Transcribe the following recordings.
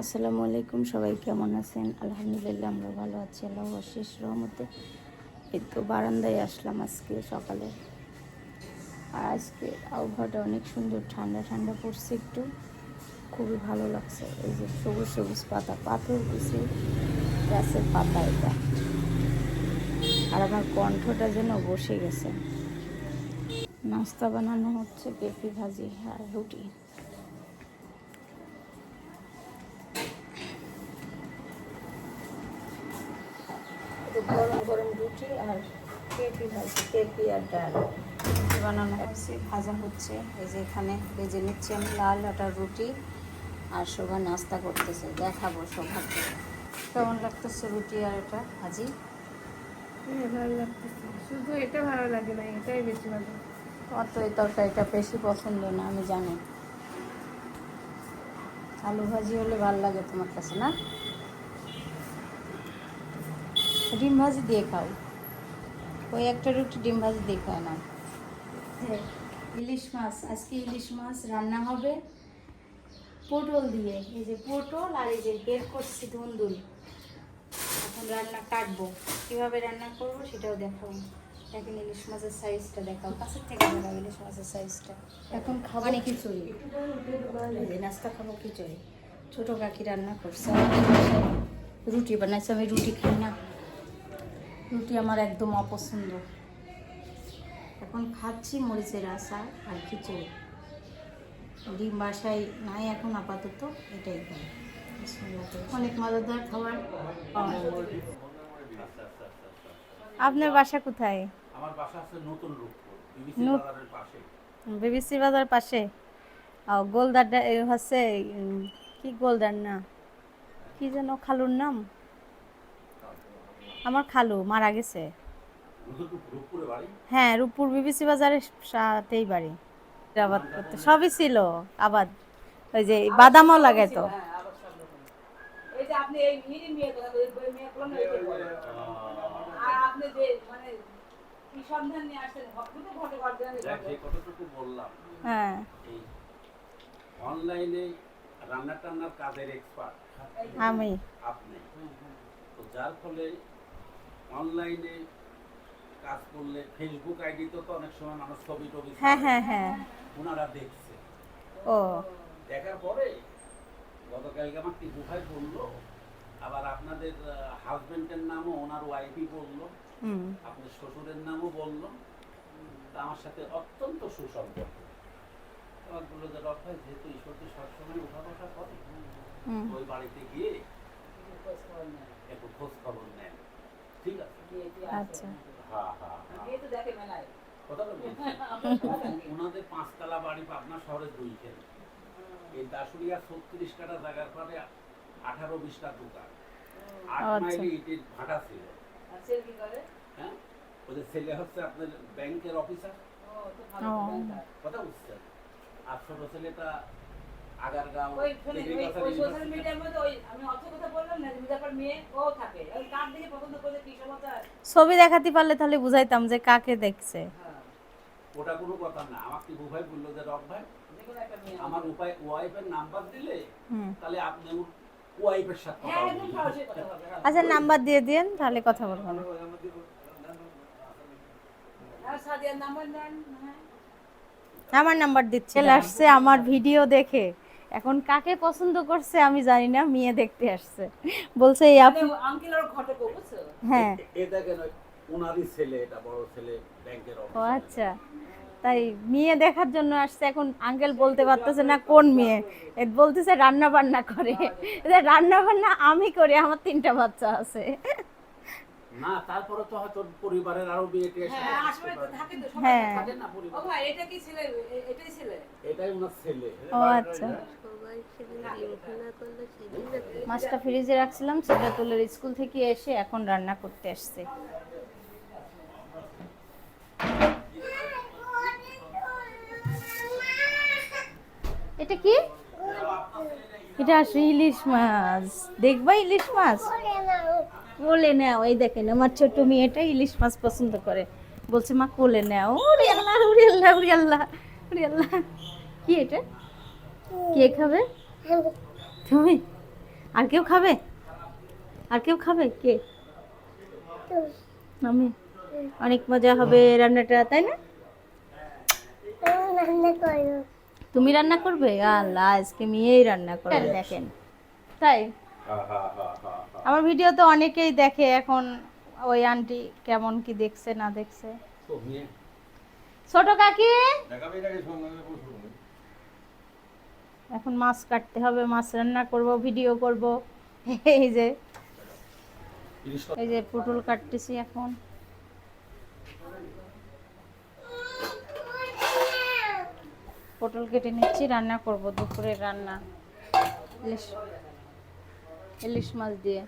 আসসালামু আলাইকুম, সবাই কেমন আছেন? আলহামদুলিল্লাহ, আমরা ভালো আছি আল্লাহ অশেষ রহমতে। এই তো বারান্দায় আসলাম আজকে সকালে। আর আজকে আবহাওয়াটা অনেক সুন্দর, ঠান্ডা ঠান্ডা পড়ছে একটু। খুবই ভালো লাগছে, এই যে সবুজ সবুজ পাতা, পাথর কিছু গাছের পাতা এটা। আর আমার কণ্ঠটা যেন বসে গেছে। নাস্তা বানানো হচ্ছে, পেঁপি ভাজি আর রুটি। একটু গরম গরম রুটি আর পেঁপি ভাজি পেঁপি আর ডাল। বানানো হচ্ছে ভাজা হচ্ছে। এই যে এখানে ভেজে নিচ্ছি আমি লাল আটার রুটি আর শোভা নাস্তা করতেছে। দেখাবো শোভাকে কেমন লাগতেছে রুটি আর এটা ভাজি? হ্যাঁ ভালো লাগতেছে। শুধু এটা ভালো লাগে না এটাই বেশি ভালো। তোমার তো এই তরকারিটা বেশি পছন্দ না আমি জানি। আলু ভাজি হলে ভালো লাগে তোমার কাছে না? ডিম ভাজি দিয়ে খাও। ওই একটা রুটি ডিম ভাজি দিয়ে খায় না। হ্যাঁ, ইলিশ মাছ আজকে ইলিশ মাছ রান্না হবে পটল দিয়ে। এই যে পটল আর এই যে বের করছি ধুন্দুল। এখন রান্না কাটবো। কীভাবে রান্না করব সেটাও দেখাবো। দেখেন ইলিশ মাছের সাইজটা দেখাও। কাছের থেকে দেখাও ইলিশ মাছের সাইজটা এখন খাব খিচুড়ি। এই যে নাস্তা খাব কি খিচুড়ি। ছোটো কাকি রান্না করছে। রুটি বানাইছে আমি রুটি খাই না। রুটি আমার একদম অপছন্দ। এখন খাচ্ছি মরিচের আচার আর খিচুড়ি। ডিম বাসায় নাই এখন আপাতত এটাই খাই অনেক মজাদার খাবার আপনার বাসা কোথায়? আমার বাসা আছে নতুন রূপপুর বিবিসি বাজারের পাশে। বিবিসি বাজার পাশে? ও গোলদার হচ্ছে কি গোলদার না? কি যেন খালুর নাম? আমার খালু মারা গেছে। হ্যাঁ রূপপুর বিবিসি বাজারের সাথেই বাড়ি। আবাদ করতে সবই ছিল আবাদ। ওই যে বাদামও লাগাইতো। মানে হ্যাঁ। অনলাইনে রান্না টান্নার কাজের এক্সপার্ট আমি। আপনি। তো যার ফলে অনলাইনে কাজ করলে ফেসবুক আইডিতে তো অনেক সময় মানুষ ছবি টবি হ্যাঁ হ্যাঁ হ্যাঁ। ওনারা দেখছে। ও। দেখার পরে গতকালকে আমার টিপু ভাই বলল আবার আপনাদের হাজবেন্ডের নামও ওনার ওয়াইফই বলল হুম। আপনার শ্বশুরের নামও বলল। তা আমার সাথে অত্যন্ত সুসম্পর্ক। আমার বলল যে রক ভাই যেহেতু ঈশ্বরকে সবসময় উঠা বসা করে ওই বাড়িতে গিয়ে একটু খোঁজ খবর নেন। ঠিক আছে। আচ্ছা। হ্যাঁ হ্যাঁ হ্যাঁ। তো দেখে মেলায় কথা বলবেন ওনাদের পাঁচতলা বাড়ি পাবনা শহরের দুই এই দাসুরিয়া ছত্রিশ কাটা জায়গার পরে আঠারো বিশটা দোকান। আট আচ্ছা। মাইলে ইটের ছিল। হ্যাঁ? ওদের ছেলে হচ্ছে আপনার ব্যাংকের অফিসার। ও তো ভালো ও। ব্যাংকার। কথা বুঝছেন? আর ছোট ছেলেটা আগারগাঁও ওই শুনে ওই agriculture ওই সোশ্যাল মিডিয়ার মধ্যে ওই আমি অত কথা বললাম না মুজাফর মেয়ে ও থাকে। কার দিকে পছন্দ করে কি সমাচার ছবি দেখাতে পারলে তাহলে বুঝাইতাম যে কাকে দেখছে। হ্যাঁ ওটা কোনো কথা না। আমাকে ভাই বলল যে রক ভাই আমার উপায় ওয়াইফের নাম্বার দিলে তাহলে আপনি ওয়াইফের সাথে কথা হ্যাঁ হ্যাঁ। আচ্ছা নাম্বার দিয়ে দিন তাহলে কথা বলব। আর সাদিয়ার নাম্বার নেন আমার নাম্বার দিচ্ছে। আসছে আমার ভিডিও দেখে। এখন কাকে পছন্দ করছে আমি জানি না মেয়ে দেখতে আসছে। বলছে এই আপ মানে আঙ্কেল ওর ঘটক বুঝছ? হ্যাঁ। এ দেখেন ওই ওনারই ছেলে এটা বড় ছেলে ব্যাংকের ও আচ্ছা। তাই মেয়ে দেখার জন্য আসছে এখন আঙ্কেল বলতে পারতেছে না কোন মেয়ে। এ বলতেছে রান্না বান্না করে। এদের রান্না বান্না আমি করি আমার তিনটা বাচ্চা আছে। না তারপরে তো হয়তো পরিবারের আরও বিয়ে টিয়ে হ্যাঁ আসলে তো থাকে তো সবাই হ্যাঁ। থাকে না পরিবার। ও ভাই এটা কি ছেলে এটাই ছেলে? এটাই ওনার ছেলে। ও আচ্ছা। মাছটা ফ্রিজে রাখছিলাম সেটা তুলে স্কুল থেকে এসে এখন রান্না করতে আসছে। এটা কি? এটা আসলে ইলিশ মাছ। দেখবা ইলিশ মাছ? কোলে নাও, এই দেখেন, আমার ছোট মেয়েটা ইলিশ মাছ পছন্দ করে। বলছে, মা, কোলে নাও। উড়ি কি এটা? কে খাবে? তুমি? আর কেউ খাবে? আর কেউ খাবে? কে? আমি। অনেক মজা হবে রান্নাটা তাই না? তুমি রান্না করবে? আল্লাহ আজকে মেয়েই রান্না করবে দেখেন। তাই? আমার ভিডিও তো অনেকেই দেখে এখন ওই আন্টি কেমন কি দেখছে না দেখছে। ছোট কাকি? এখন মাছ কাটতে হবে, মাছ রান্না করব, ভিডিও করব। এই যে এই যে পটল কাটতেছি এখন। পটল কেটে নিচ্ছি, রান্না করব দুপুরের রান্না। ইলিশ ইলিশ মাছ দিয়ে।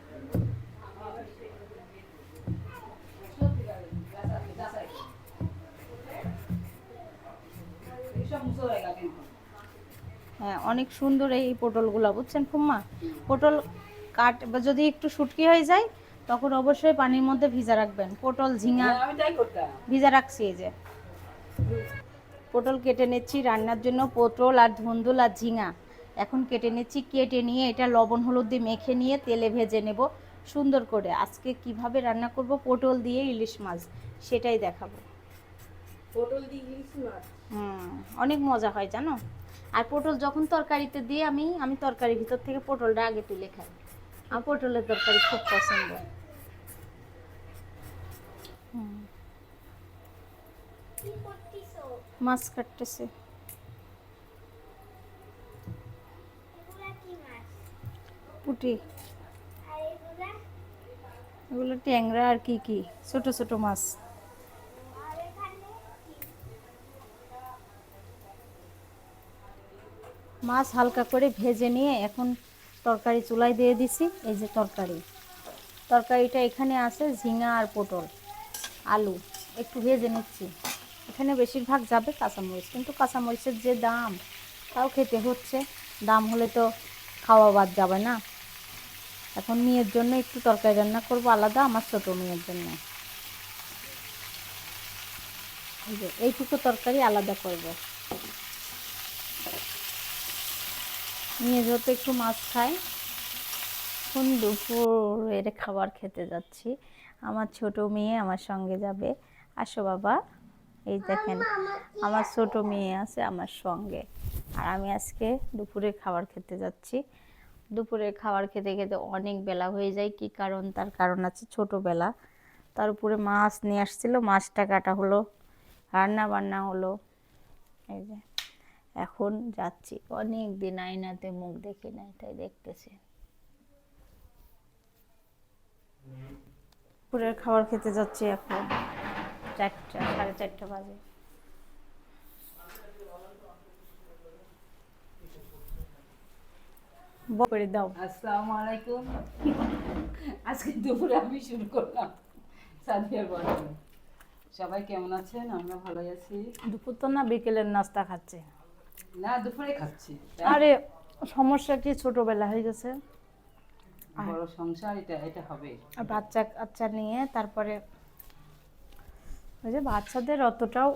এইসব মুসো। হ্যাঁ অনেক সুন্দর এই পটলগুলো বুঝছেন ফুম্মা? পটল কাট যদি একটু শুটকি হয়ে যায় তখন অবশ্যই পানির মধ্যে ভিজা রাখবেন। পটল ঝিঙা ভিজা রাখছি এই যে। পটল কেটে নিচ্ছি রান্নার জন্য পটল আর ধুন্দুল আর ঝিঙা। এখন কেটে নিচ্ছি কেটে নিয়ে এটা লবণ হলুদ দিয়ে মেখে নিয়ে তেলে ভেজে নেব। সুন্দর করে। আজকে কীভাবে রান্না করব? পটল দিয়ে ইলিশ মাছ সেটাই দেখাবো। পটল দিয়ে ইলিশ মাছ? হুম অনেক মজা হয় জানো? আর পটল যখন তরকারিতে দিই আমি আমি তরকারির ভিতর থেকে পটলটা আগে তুলে খাই। আমার পটলের তরকারি খুব পছন্দ। মাছ কাটতেছে। পুটি। এগুলো ট্যাংরা আর কি কি? ছোট ছোট মাছ। মাছ হালকা করে ভেজে নিয়ে এখন তরকারি চুলায় দিয়ে দিছি, এই যে তরকারি। তরকারিটা এখানে আছে ঝিঙা আর পটল, আলু, একটু ভেজে নিচ্ছি। এখানে বেশিরভাগ যাবে কাঁচামরিচ, কিন্তু কাঁচামরিচের যে দাম, তাও খেতে হচ্ছে। দাম হলে তো খাওয়া বাদ যাবে না। এখন মেয়ের জন্য একটু তরকারি রান্না করব আলাদা, আমার ছোটো মেয়ের জন্য। এইটুকু তরকারি আলাদা করব। নিয়ে যেহেতু একটু মাছ খাই, এখন দুপুরের খাবার খেতে যাচ্ছি। আমার ছোট মেয়ে আমার সঙ্গে যাবে। আসো বাবা, এই দেখেন, আমার ছোট মেয়ে আছে আমার সঙ্গে। আর আমি আজকে দুপুরে খাবার খেতে যাচ্ছি। দুপুরে খাবার খেতে খেতে অনেক বেলা হয়ে যায়, কি কারণ? তার কারণ আছে ছোটোবেলা। তার উপরে মাছ নিয়ে আসছিল, মাছটা কাটা হলো রান্না বান্না হলো। এই যে। এখন যাচ্ছি। অনেক দিন আয়নাতে মুখ দেখি নাই তাই দেখতেছি। দুপুরের খাবার খেতে যাচ্ছি এখন। চারটা সাড়ে চারটা বাজে। করে দাও। আসসালামু আলাইকুম। আজকে দুপুরে আমি শুরু করলাম সাদিয়ার বর্ণনা। সবাই কেমন আছেন? আমরা ভালোই আছি। দুপুর তো না বিকেলের নাস্তা খাচ্ছে। না দুপুরে খাচ্ছি। আরে সমস্যা কি? ছোটবেলা হয়ে গেছে। বড় সংসার এটা এটা হবে। আর বাচ্চা কাচ্চা নিয়ে তারপরে ওই যে বাচ্চাদের অতটাও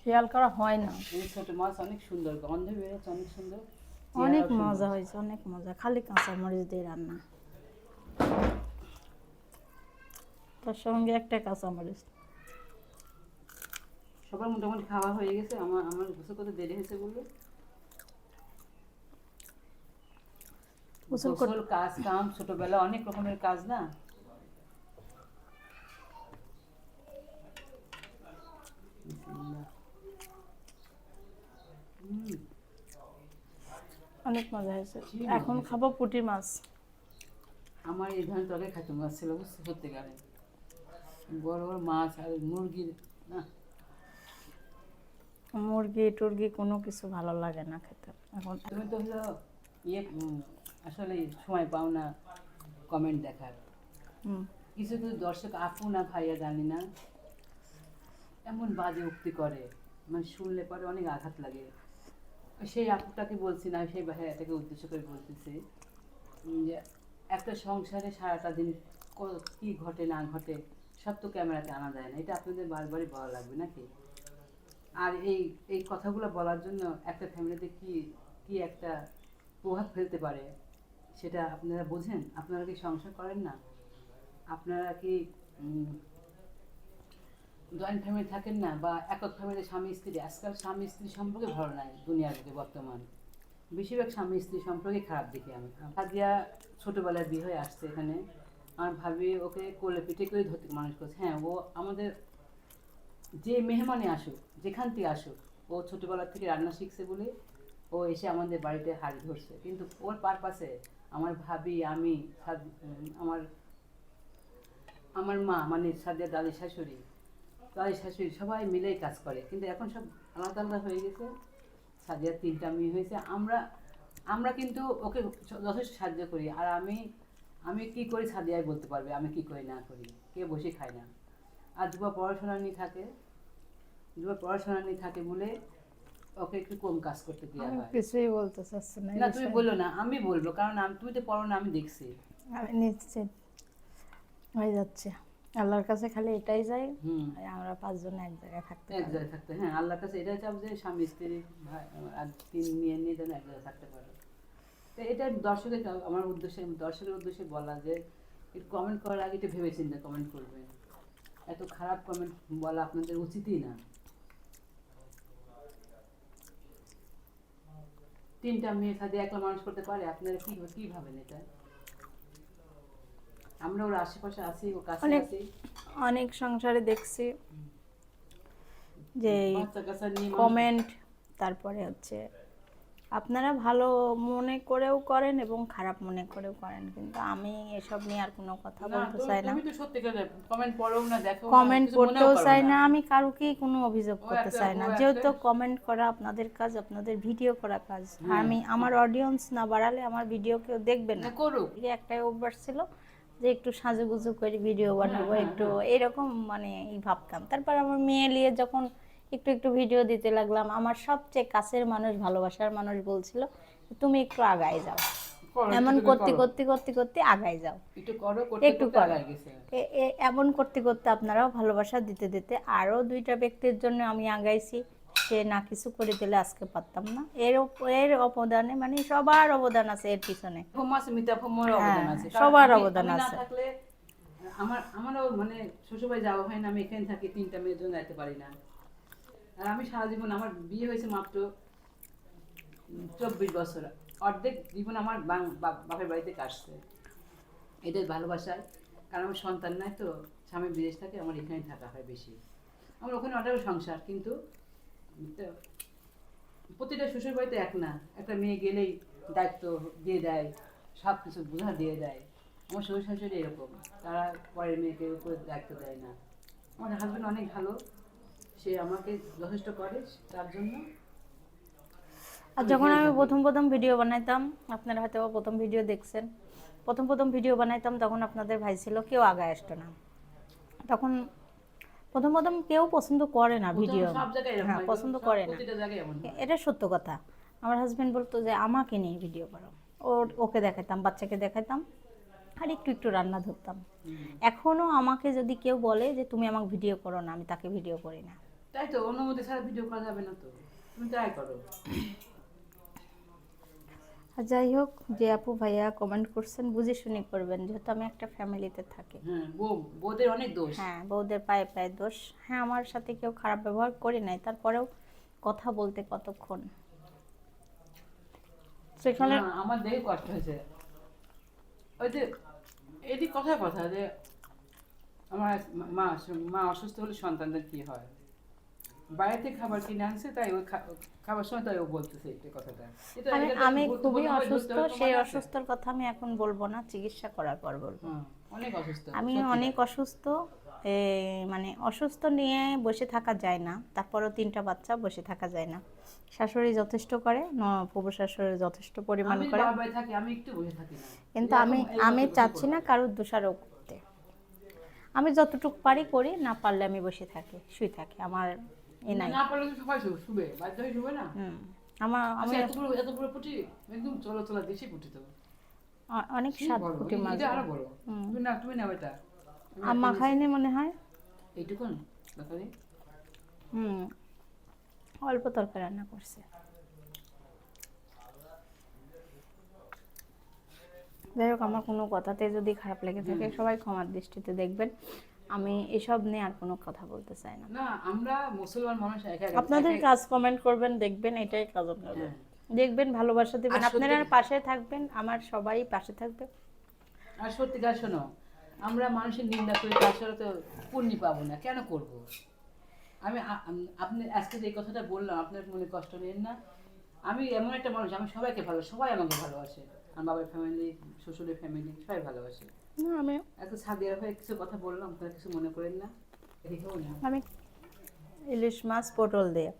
খেয়াল করা হয় না। ছোট মাছ অনেক সুন্দর গন্ধ বেরোচ্ছে অনেক সুন্দর। অনেক মজা হয়েছে অনেক মজা। খালি কাঁচা মরিচ দিয়ে রান্না। তার সঙ্গে একটা কাঁচা মরিচ। সবার মোটামুটি খাওয়া হয়ে গেছে আমার আমার গোসল করতে দেরি হয়েছে বলল। গোসল কাজ কাম ছোটবেলা অনেক রকমের কাজ না? অনেক মজা হয়েছে। এখন খাব পুঁটি মাছ। আমার এই ধরনের তরকারি খাতে মাছ ছিল বুঝতে সত্যিকারে বড় বড় মাছ আর মুরগির না? মুরগি টুরগি কোনো কিছু ভালো লাগে না খেতে। এখন তুমি তো হলো ইয়ে আসলে সময় পাও না কমেন্ট দেখার। কিছু কিছু দর্শক আপু না ভাইয়া জানি না এমন বাজে উক্তি করে মানে শুনলে পরে অনেক আঘাত লাগে। সেই আপুটাকে বলছি না সেই ভাইয়াটাকে উদ্দেশ্য করে বলতেছি যে একটা সংসারে সারাটা দিন ক- কি ঘটে না ঘটে সব তো ক্যামেরাতে আনা যায় না। এটা আপনাদের বারবারই বলা লাগবে নাকি? আর এই এই কথাগুলো বলার জন্য একটা ফ্যামিলিতে কি কি একটা প্রভাব ফেলতে পারে সেটা আপনারা বোঝেন? আপনারা কি সংসার করেন না? আপনারা কি জয়েন্ট ফ্যামিলি থাকেন না বা একক ফ্যামিলি স্বামী, স্ত্রী? আজকাল স্বামী, স্ত্রী সম্পর্কে ভালো নাই দুনিয়ার বুকে বর্তমান। বেশিরভাগ স্বামী, স্ত্রী সম্পর্কে খারাপ দেখি আমি। হাজিয়া ছোটোবেলায় বিয়ে হয়ে আসছে এখানে। আমার ভাবি ওকে কোলে পিঠে করে ধরতে মানুষ করছে হ্যাঁ ও আমাদের যে মেহমানে আসুক, যেখান থেকে আসুক, ও ছোটোবেলা থেকে রান্না শিখছে বলে ও এসে আমাদের বাড়িতে হাড়ি ধরছে। কিন্তু ওর পারপাসে আমার ভাবি, আমি আমার আমার মা মানে সাদিয়া দাদি শাশুড়ি দাদি শাশুড়ি সবাই মিলেই কাজ করে। কিন্তু এখন সব আলাদা আলাদা হয়ে গেছে। সাদিয়ার তিনটা মেয়ে হয়েছে। আমরা আমরা কিন্তু ওকে যথেষ্ট সাহায্য করি। আর আমি আমি কি করি সাদিয়াই বলতে পারবে, আমি কি করি না করি? কে বসে খাই না? আর যুবা পড়াশোনা নিয়ে থাকে যুবা পড়াশোনা নিয়ে থাকে বলে ওকে একটু কম কাজ করতে দেওয়া আমি কিছুই বলতে চাচ্ছি না তুমি। বলল না আমি বলব কারণ আমি তুমি তো পড়ো না আমি দেখছি। আমি নিশ্চিত হয়ে যাচ্ছে। আল্লাহর কাছে খালি এটাই যাই হুম। আমরা পাঁচজন এক জায়গায় থাকতে এক জায়গায় থাকতে হ্যাঁ আল্লাহর কাছে এটাই চাপ যে স্বামী স্ত্রী ভাই আর তিন মেয়ে নিয়ে যেন এক জায়গায় থাকতে পারে। তো এটা দর্শকের আমার উদ্দেশ্যে দর্শকের উদ্দেশ্যে বলা যে একটু কমেন্ট করার আগে একটু ভেবে চিন্তে কমেন্ট করবেন এত খারাপ কমেন্ট বলা আপনাদের উচিতই না। তিনটা মেয়ের সাথে একলা মানুষ করতে পারে আপনারা কি কি ভাবেন এটা? আমরা ওর আশেপাশে আছি ও কাছে অনেক- আছি। অনেক সংসারে দেখছি যে কমেন্ট তারপরে হচ্ছে আপনারা ভালো মনে করেও করেন এবং খারাপ মনে করেও করেন কিন্তু আমি এসব নিয়ে আর কোনো কথা বলতে চাই না। কমেন্ট করতেও চাই না। আমি কারোকেই কোনো অভিযোগ করতে চাই না। যেহেতু কমেন্ট করা আপনাদের কাজ আপনাদের ভিডিও করা কাজ। আমি আমার অডিয়েন্স না বাড়ালে আমার ভিডিও কেউ দেখবে না। করুক। একটাই অভ্যাস ছিল যে একটু সাজুগুজু করে ভিডিও বানাবো একটু এরকম মানে ভাবতাম। তারপর আমার মেয়ে নিয়ে যখন একটু একটু ভিডিও দিতে লাগলাম। আমার সবচেয়ে কাছের মানুষ ভালোবাসার মানুষ বলছিল তুমি একটু আগায় যাও। এমন করতে করতে করতে করতে আগায় যাও। একটু করো এমন করতে করতে আপনারাও ভালোবাসা দিতে দিতে আরও দুইটা ব্যক্তির জন্য আমি আগাইছি। সে না কিছু করে দিলে আজকে পারতাম না। এর এর অবদানে মানে সবার অবদান আছে এর পিছনে। ফোমের হ্যাঁ, অবদান আছে। সবার অবদান আছে। আমার আমারও মানে শ্বশুরবাড়ি যাওয়া হয় না আমি এখানে থাকি তিনটা মেয়ের জন্য যেতে পারি না। আর আমি সারা জীবন আমার বিয়ে হয়েছে মাত্র চব্বিশ বছর। অর্ধেক জীবন আমার বাপের বাড়িতে কাটছে। এদের ভালোবাসায় কারণ আমার সন্তান নাই তো স্বামী বিদেশ থাকে, আমার এখানেই থাকা হয় বেশি। আমার ওখানে অনেক সংসার, কিন্তু প্রতিটা শ্বশুর বাড়িতে এক না। একটা মেয়ে গেলেই দায়িত্ব দিয়ে দেয় সব কিছু বোঝা দিয়ে দেয়। আমার শ্বশুর শাশুড়ি এরকম। তারা পরের মেয়েকে উপরে দায়িত্ব দেয় না। আমার হাজব্যান্ড অনেক ভালো। সে আমাকে যথেষ্ট করে তার জন্য। আর যখন আমি প্রথম প্রথম ভিডিও বানাইতাম আপনারা হয়তো প্রথম ভিডিও দেখছেন প্রথম প্রথম ভিডিও বানাইতাম তখন আপনাদের ভাই ছিল কেউ আগায় আসতো না। তখন প্রথম প্রথম কেউ পছন্দ করে না ভিডিও। হ্যাঁ পছন্দ করে না। এটা সত্য কথা। আমার হাজবেন্ড বলতো যে আমাকে নিয়ে ভিডিও করো। ওর ওকে দেখাতাম বাচ্চাকে দেখাতাম আর একটু একটু রান্না ধরতাম। হুম। এখনও আমাকে যদি কেউ বলে যে তুমি আমাকে ভিডিও করো না আমি তাকে ভিডিও করি না। তাই তো অনুমতি ছাড়া ভিডিও করা যাবে না তো। তুমি ট্রাই করো। আর যাই হোক যে আপু ভাইয়া কমেন্ট করছেন বুঝে শুনে করবেন যেহেতু আমি একটা ফ্যামিলিতে থাকি। হ্যাঁ বউ বউদের অনেক দোষ। হ্যাঁ বউদের পায়ে পায়ে দোষ। হ্যাঁ আমার সাথে কেউ খারাপ ব্যবহার করি নাই তারপরেও কথা বলতে কতক্ষণ? সেখানে আমার দেখে কষ্ট হয়েছে। ওই যে এটি কথায় কথা যে আমার মা মা অসুস্থ হলে সন্তানদের কি হয়? বাইরে খাবার কিনে আনছে তাই ওই খাবার সময় তাই ও বলতেছে এই কথাটা। এটা- আমি খুবই অসুস্থ সেই অসুস্থর কথা আমি এখন বলব না চিকিৎসা করার পর বলব। অনেক অসুস্থ আমি অনেক অসুস্থ মানে অসুস্থ নিয়ে বসে থাকা যায় না তারপরও তিনটা বাচ্চা বসে থাকা যায় না। শাশুড়ি যথেষ্ট করে প্রভু শাশুড়ি যথেষ্ট পরিমাণ করে। কিন্তু আমি আমি চাচ্ছি না কারোর দোষারোপ করতে। আমি যতটুকু পারি করি না পারলে আমি বসে থাকি শুয়ে থাকি। আমার এ নাই। না পারলে সবাই শুবে বাধ্য হয়ে শুবে না। হুম আমার আমি আমি এত বড় এত বড় পুটি একদম চলো চলো দেশি পুটি তো। অনেক স্বাদ? পুঁটি এটা মাছ। আরও বড়। তুমি না তুমি এটা। একটা মনে হয়। এইটুকুন তরকারি হুম অল্প তরকারি রান্না করছে। যাই হোক আমার কোনো কথাতে যদি খারাপ লেগে থাকে সবাই ক্ষমার দৃষ্টিতে দেখবেন। আমি এসব নিয়ে আর কোনো কথা বলতে চাই না। না আমরা মুসলমান মানুষ এক এক আপনাদের কাজ কমেন্ট করবেন দেখবেন এটাই কাজ আপনাদের। দেখবেন ভালোবাসা দিবেন। আর আপনারা পাশে থাকবেন আমার সবাই পাশে থাকবে। আর সত্যিকার শোনো আমরা মানুষের নিন্দা করি তাছাড়া তো পুণ্যি পাবো না। কেন করব? আমি আপনি আজকে যে কথাটা বললাম আপনার মনে কষ্ট নেন না। আমি এমন একটা মানুষ আমি সবাইকে ভালো সবাই আমাকে ভালোবাসে। আমার বাবার ফ্যামিলি শ্বশুরের ফ্যামিলি সবাই ভালোবাসে। না আমি এত সাদিয়ার হয়ে কিছু কথা বললাম আপনারা কিছু মনে করেন না? আমি ইলিশ মাছ পটল দিয়ে।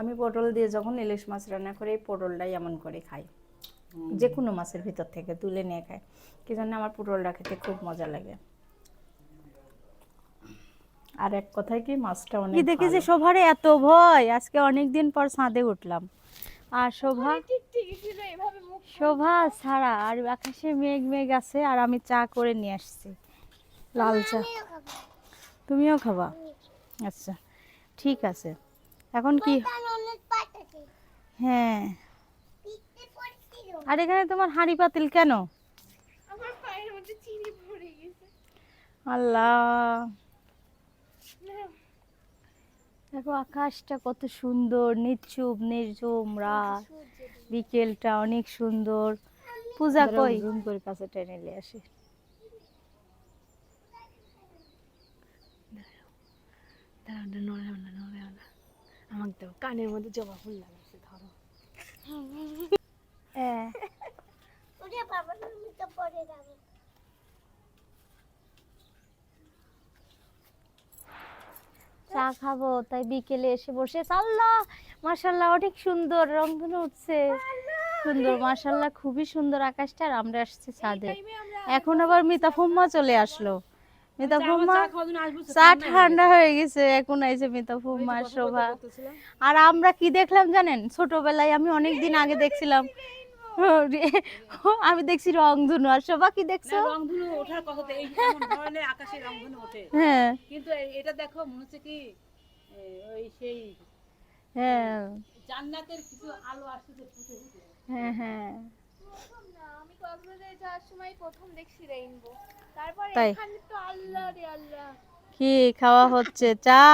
আমি পটল দিয়ে যখন ইলিশ মাছ রান্না করি পটলটাই এমন করে খাই। যে কোনো মাছের ভিতর থেকে তুলে নিয়ে খাই। কি জন্য আমার পটলটা খেতে খুব মজা লাগে। আর এক কথায় কি মাছটা অনেক দেখি যে। শোভারে এত ভয় আজকে অনেক দিন পর ছাদে উঠলাম। আর শোভা? শোভা ছাড়া আর আকাশে মেঘ মেঘ আছে আর আমি চা করে নিয়ে আসছি। লাল চা। তুমিও খাবা? আচ্ছা ঠিক আছে। এখন কি? হ্যাঁ। আর এখানে তোমার হাঁড়ি পাতিল কেন? আল্লাহ। দেখো আকাশটা কত সুন্দর নিচুপ নির্ঝুম রাত। বিকেলটা অনেক সুন্দর। পূজা কই? জুম করে কাছে টেনে নিয়ে আসি। আমাকে দাও কানের মধ্যে জবা ফুল লাগাইছে ধরো। হ্যাঁ। চা খাব তাই বিকেলে এসে বসে আল্লাহ মাশাল্লাহ অনেক সুন্দর রংধনু উঠছে। সুন্দর মাশাল্লাহ খুবই সুন্দর আকাশটা আর আমরা আসছি ছাদে। এখন আবার মিতা ফুম্মা চলে আসলো। মিতা ফুম্মা চা ঠান্ডা হয়ে গেছে এখন মিতা ফুম্মা শোভা। আর আমরা কি দেখলাম জানেন? ছোটবেলায় আমি অনেক দিন আগে দেখছিলাম আমি দেখছি রংধনু আর শোভা কি দেখছ? রংধনু ওঠার কথা তো এই ধরনের আকাশে রংধনু ওঠে। হ্যাঁ। কিন্তু এটা দেখো মনে হচ্ছে কি ওই সেই হ্যাঁ। জান্নাতের কিছু আলো আসছে ফুটে ফুটে। হ্যাঁ হ্যাঁ। প্রথম না আমি কক্সবাজারে যাওয়ার সময় প্রথম দেখছি রেইনবো তারপর তাই? এখানে তো আল্লাহ রে আল্লাহ। কি খাওয়া হচ্ছে? চা।